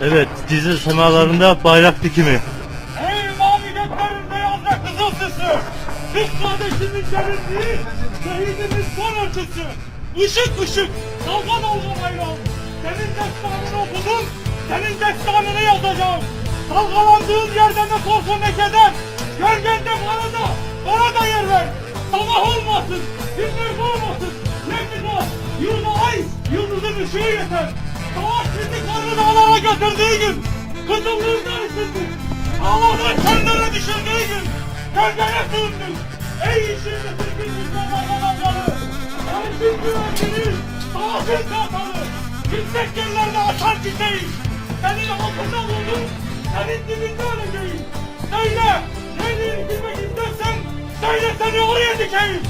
Evet, dizi semalarında bayrak dikimi. Ey mavi göklerin beyaz ve kızıl süsü! Türk kardeşimin gelinliği, şehidimiz son ölçüsü! Işık ışık, dalga dalga bayrağım! Senin destanını okudum, senin destanını yazacağım! Dalgalandığın yerde ne korku ne keder! Gölgende bana da, bana da yer ver! Sabah olmasın, gündüz olmasın! Işığı yeter! Savaş bizi karlı dağlara götürdüğü gün, kızıllığında ısındık! Allah'ın kendine düşürdüğü gün gölgeye sığındık. Ey işini Türk'ün Müslüman adamları. Ey Türk güvenliği, savaşın kahramanı. Yüksek yerlerde açar çiçeği. Senin altında buldum, senin dibinde öleceğim. Söyle, neyle gitmek istersen söyle seni oraya dikeyim.